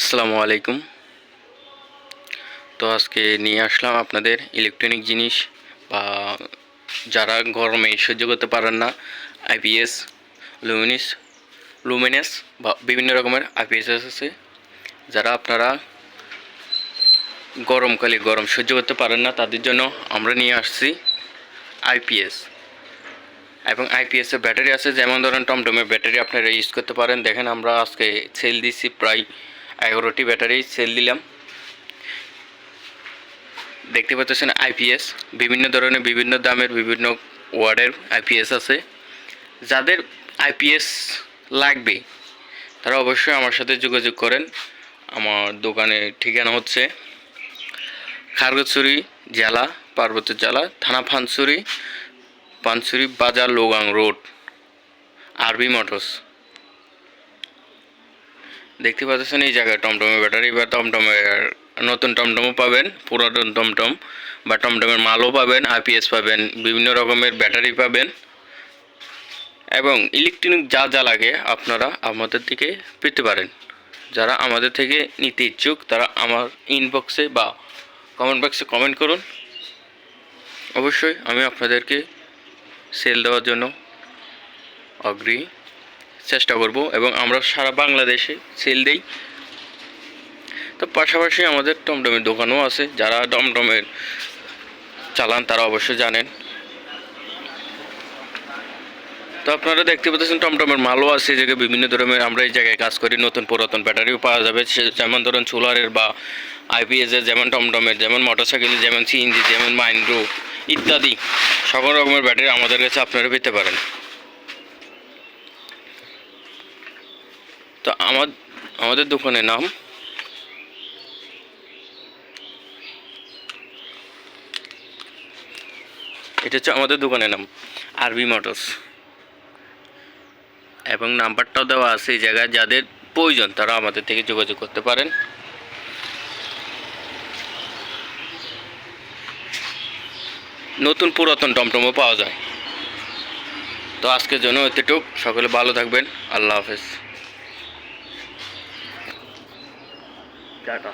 আসসালামু আলাইকুম। তো আজকে নিয়ে আসলাম আপনাদের ইলেকট্রনিক জিনিস বা যারা গরমে সহ্য করতে পারেন না আইপিএস লুমিনিস লুমিনাস বা বিভিন্ন রকমের আইপিএস আছে। যারা আপনারা গরমকালে গরম সহ্য করতে পারেন না, তাদের জন্য আমরা নিয়ে আসছি আইপিএস এবং আইপিএসের ব্যাটারি আছে, যেমন ধরেন টমটমের ব্যাটারি আপনারা ইউজ করতে পারেন। দেখেন আমরা আজকে সেল দিচ্ছি প্রায় এগারোটি ব্যাটারি সেল দিলাম। দেখতে পাচ্ছেন আইপিএস বিভিন্ন ধরনের, বিভিন্ন দামের, বিভিন্ন ওয়ার্ডের আইপিএস আছে। যাদের আইপিএস লাগবে, তারা অবশ্যই আমার সাথে যোগাযোগ করেন। আমার দোকানের ঠিকানা হচ্ছে খারগছড়ি জেলা, পার্বত্য জেলা, থানা ফানসুরি, পানসুরি বাজার, লোগাং রোড, আরবি মোটরস। দেখতে পাচ্ছেন এই জায়গায় টমটমের ব্যাটারি বা টমটমের নতুন টমটমও পাবেন, পুরাতন টমটম বা টমটমের মালও পাবেন আইপিএস পাবেন, বিভিন্ন রকমের ব্যাটারি পাবেন। এবং ইলেকট্রনিক যা যা লাগে আপনারা আমাদের থেকে পেতে পারেন। যারা আমাদের থেকে নিতে ইচ্ছুক, তারা আমার ইনবক্সে বা কমেন্ট বক্সে কমেন্ট করুন। অবশ্যই আমি আপনাদেরকে সেল দেওয়ার জন্য অগ্রহী চেষ্টা করব এবং আমরা সারা বাংলাদেশে সেল দেই। তো পাশাপাশি আমাদের টমটমের দোকানও আছে, যারা টমটমের চালান তারা অবশ্যই জানেন। তো আপনারা দেখতে পাচ্ছেন টমটমের মালও আছে, যে বিভিন্ন ধরনের আমরা এই জায়গায় কাজ করি, নতুন পুরাতন ব্যাটারিও পাওয়া যাবে। যেমন ধরুন সোলারের বা আইপিএসের যেমন টমটমের, যেমন মোটরসাইকেলের যেমন সিএনজি যেমন মাইন্ড্রো ইত্যাদি, সকল রকমের ব্যাটারি আমাদের কাছে আপনারা পেতে পারেন। তো আমার, আমাদের দোকানের নাম এটা হচ্ছে আমাদের দোকানের নাম আরবি মোটরস। এবং নাম্বারটাও দেওয়া আছে এই জায়গায়, যাদের প্রয়োজন তারা আমাদের থেকে যোগাযোগ করতে পারেন। নতুন পুরাতন টমটমও পাওয়া যায়। তো আজকের জন্য এতটুক। সকলে ভালো থাকবেন। আল্লাহ হাফেজ। टाटा